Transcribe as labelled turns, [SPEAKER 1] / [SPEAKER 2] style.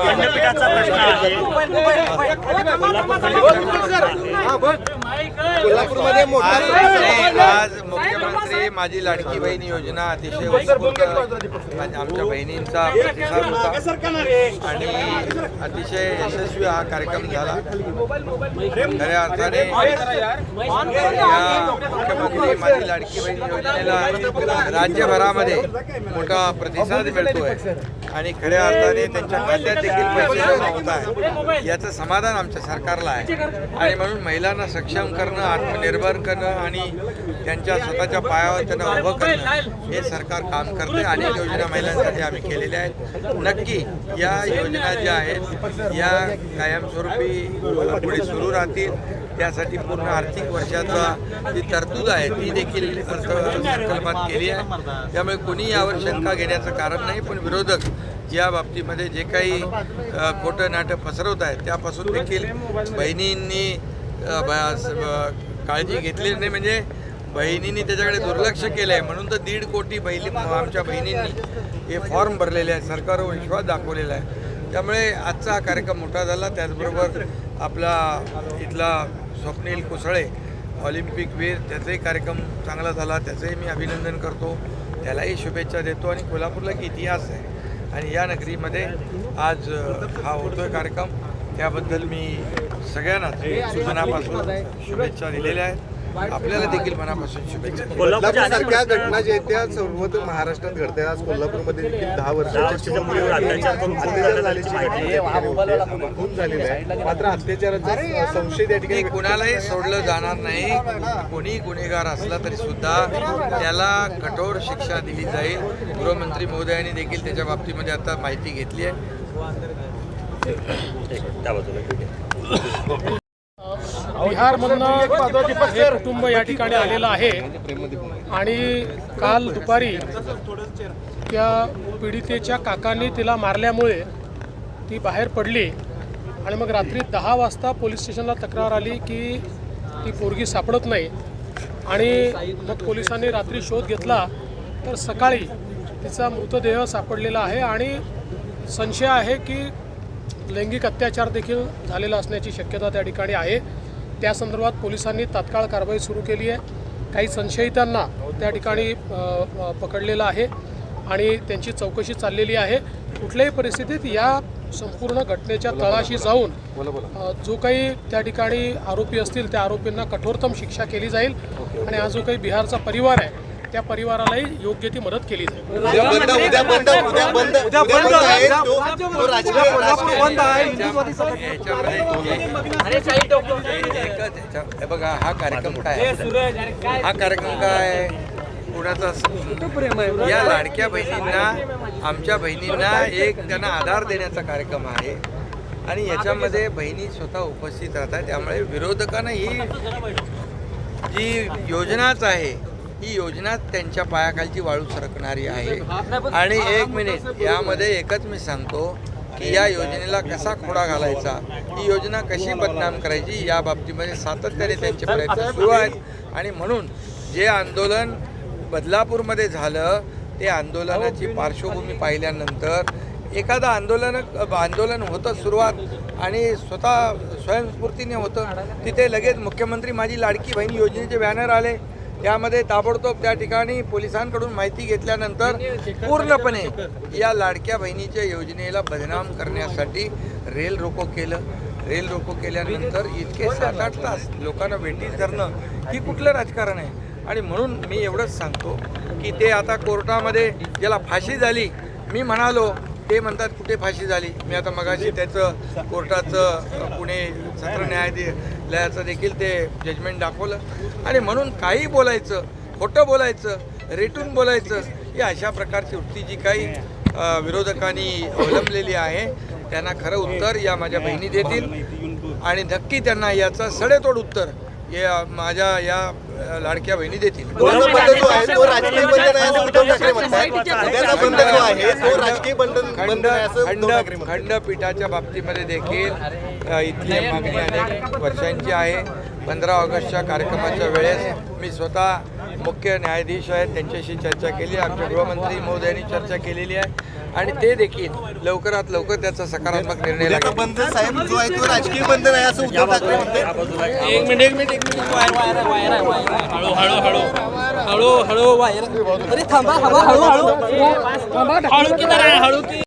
[SPEAKER 1] खंडपीठाचा प्रश्न आहे
[SPEAKER 2] कोल्हापूरमध्ये
[SPEAKER 3] आज माझी लाडकी बहीण योजना अतिशय उत्स्फूर्त आमच्या बहिणींचा प्रतिसाद होता. आणि अतिशय यशस्वी हा कार्यक्रम झाला. खऱ्या अर्थाने या मुख्यमंत्री माझी लाडकी बहीण योजनेला राज्यभरामध्ये मोठा प्रतिसाद मिळतोय. आणि खऱ्या अर्थाने त्यांच्या खात्यात देखील पैसे जमा होत आहे याचं समाधान आमच्या सरकारला आहे. आणि म्हणून महिलांना सक्षम करणं आत्मनिर्भर करणं आणि त्यांच्या स्वतःच्या पायावर त्यांना उभं करणं हे सरकार काम करते अनेक योजना महिलांसाठी आम्ही केलेल्या आहेत. नक्की या योजना ज्या आहेत या कायमस्वरूपी पुढे सुरू राहतील. त्यासाठी पूर्ण आर्थिक वर्षाचा जी तरतूद आहे ती देखील अर्थसंकल्पात केली आहे. त्यामुळे कोणी यावर शंका घेण्याचं कारण नाही पण विरोधक या बाबतीमध्ये जे काही खोटं नाटक पसरवत आहेत त्यापासून देखील बहिणींनी काळजी घेतली नाही. म्हणजे बहिणींनी त्याच्याकडे दुर्लक्ष केलं आहे म्हणून तर दीड कोटी बहिणी आमच्या बहिणींनी हे फॉर्म भरलेले आहे सरकारवर विश्वास दाखवलेला आहे. त्यामुळे आजचा हा कार्यक्रम मोठा झाला. त्याचबरोबर आपला इथला स्वप्नील कुसळे ऑलिम्पिक वीर त्याचाही कार्यक्रम चांगला झाला. त्याचंही मी अभिनंदन करतो. त्यालाही शुभेच्छा देतो. आणि कोल्हापूरला एक इतिहास आहे. आणि या नगरीमध्ये आज हा होतोय कार्यक्रम. त्याबद्दल मी सगळ्यांनाच मनापासून शुभेच्छा दिलेल्या आहेत. आपल्याला देखील मनापासून शुभेच्छा.
[SPEAKER 1] कोल्हापूरच्या अनेक
[SPEAKER 2] सारख्या घटना ज्या आहेत त्या सर्वत्र महाराष्ट्रात घडतात आज कोल्हापूरमध्ये देखील दहा वर्षाच्या
[SPEAKER 1] मुलीवर
[SPEAKER 2] झाल्याची. घटना खून झालेला आहे. मात्र अत्याचाराचा संशय त्या ठिकाणी
[SPEAKER 3] हे कुणालाही सोडलं जाणार नाही. कोणी गुन्हेगार असला तरी सुद्धा त्याला कठोर शिक्षा दिली जाईल. गृहमंत्री महोदयांनी देखील त्याच्या बाबतीमध्ये आता माहिती घेतली आहे.
[SPEAKER 1] त्या बाजूला
[SPEAKER 4] बिहारमधनं हे कुटुंब या ठिकाणी आलेलं आहे. आणि काल दुपारी त्या पीडितेच्या काकांनी तिला मारल्यामुळे ती बाहेर पडली. आणि मग रात्री दहा वाजता पोलीस स्टेशनला तक्रार आली की ती पोरगी सापडत नाही. आणि मग पोलिसांनी रात्री शोध घेतला तर सकाळी तिचा मृतदेह सापडलेला आहे. आणि संशय आहे की लैंगिक अत्याचार देखील झालेला असण्याची शक्यता त्या ठिकाणी आहे. त्या संदर्भात पोलिसांनी तात्काळ कारवाई सुरू केली आहे. काही संशयितांना त्या ठिकाणी पकडलेलं आहे आणि त्यांची चौकशी चाललेली आहे. कुठल्याही परिस्थितीत या संपूर्ण घटनेच्या तळाशी जाऊन जो काही त्या ठिकाणी आरोपी असतील त्या आरोपींना कठोरतम शिक्षा केली जाईल आणि हा जो काही बिहारचा परिवार आहे त्या परिवारालाही योग्य ती मदत केली जाईल.
[SPEAKER 2] उद्या बंद उद्या बंद उद्या बंद उद्या बंद. आहे. तो- तो राजकीय राजकीय-
[SPEAKER 3] एकच ह्याच्या- हे बघा हा कार्यक्रम काय आहे? हा कार्यक्रम काय आहे? कुणाचा या लाडक्या बहिणींना आमच्या बहिणींना एक त्यांना आधार देण्याचा कार्यक्रम आहे. आणि याच्यामध्ये बहिणी स्वतः उपस्थित राहतात. त्यामुळे विरोधकांना ही जी योजनाच आहे ही योजना त्यांच्या पायाखालची वाळू सरकणारी आहे. आणि एक मिनिट यामध्ये एकच मी सांगतो की या योजनेला कसा खोडा घालायचा? ही योजना कशी बदनाम करायची? या बाबतीमध्ये सातत्याने त्यांचे प्रयत्न सुरू आहेत. आणि म्हणून जे आंदोलन बदलापूरमध्ये झालं ते आंदोलनाची पार्श्वभूमी पाहिल्यानंतर एखादं आंदोलन आंदोलन होतं सुरुवात आणि स्वतः स्वयंस्फूर्तीने होतं. तिथे लगेच मुख्यमंत्री माझी लाडकी बहीण योजनेचे बॅनर आले. त्यामध्ये ताबडतोब त्या ठिकाणी पोलिसांकडून माहिती घेतल्यानंतर पूर्णपणे या लाडक्या बहिणीच्या योजनेला बदनाम करण्यासाठी रेल रोको केलं. रेल रोको केल्यानंतर इतके सात आठ तास लोकांना वेटीस धरणं ही कुठलं राजकारण आहे? आणि म्हणून मी एवढंच सांगतो की ते आता कोर्टामध्ये ज्याला फाशी झाली मी म्हणालो ते म्हणतात कुठे फाशी झाली. मी आता मगाशी त्याचं कोर्टाचं पुणे सत्र न्यायालयाचं देखील ते जजमेंट दाखवलं. आणि म्हणून काही बोलायचं खोटं बोलायचं रेटून बोलायचं ही अशा प्रकारची वृत्ती जी काही विरोधकांनी अवलंबलेली आहे त्यांना खरं उत्तर या माझ्या बहिणी देतील. आणि नक्की त्यांना याचं सडेतोड उत्तर या माझ्या या लाडक्या बहिणी देतील.
[SPEAKER 2] उद्याचा बंद जो आहे तो राजकीय बंद नाही असं उद्धव ठाकरे म्हणतात. उद्याचा बंद जो आहे तो राजकीय बंद बंद
[SPEAKER 3] खंड
[SPEAKER 2] नाही असं
[SPEAKER 3] खंड
[SPEAKER 2] उद्धव ठाकरे म्हणतात.
[SPEAKER 3] खंडपीठाच्या बाबतीमध्ये देखील अ, इथली मागणी अनेक वर्षांची आहे. पंधरा ऑगस्टच्या कार्यक्रमाच्या वेळेस मी स्वतः मुख्य न्यायाधीश आहेत त्यांच्याशी चर्चा केली आमच्या गृहमंत्री महोदयांनी चर्चा केलेली आहे. आणि ते देखील लवकरात लवकर त्याचा सकारात्मक निर्णय लागेल.
[SPEAKER 2] बंद साहेब जो आहे तो राजकीय बंद नाही असं उद्धव ठाकरे म्हणते.
[SPEAKER 5] एक मिनिट एक मिनिट एक मिनिट वायर वायर वायर आहे, वायर. आहे. हळू हळू हळू. हळू हळू वायर. अरे थांबा थांबा हळू हळू. हळू की जरा हळू की.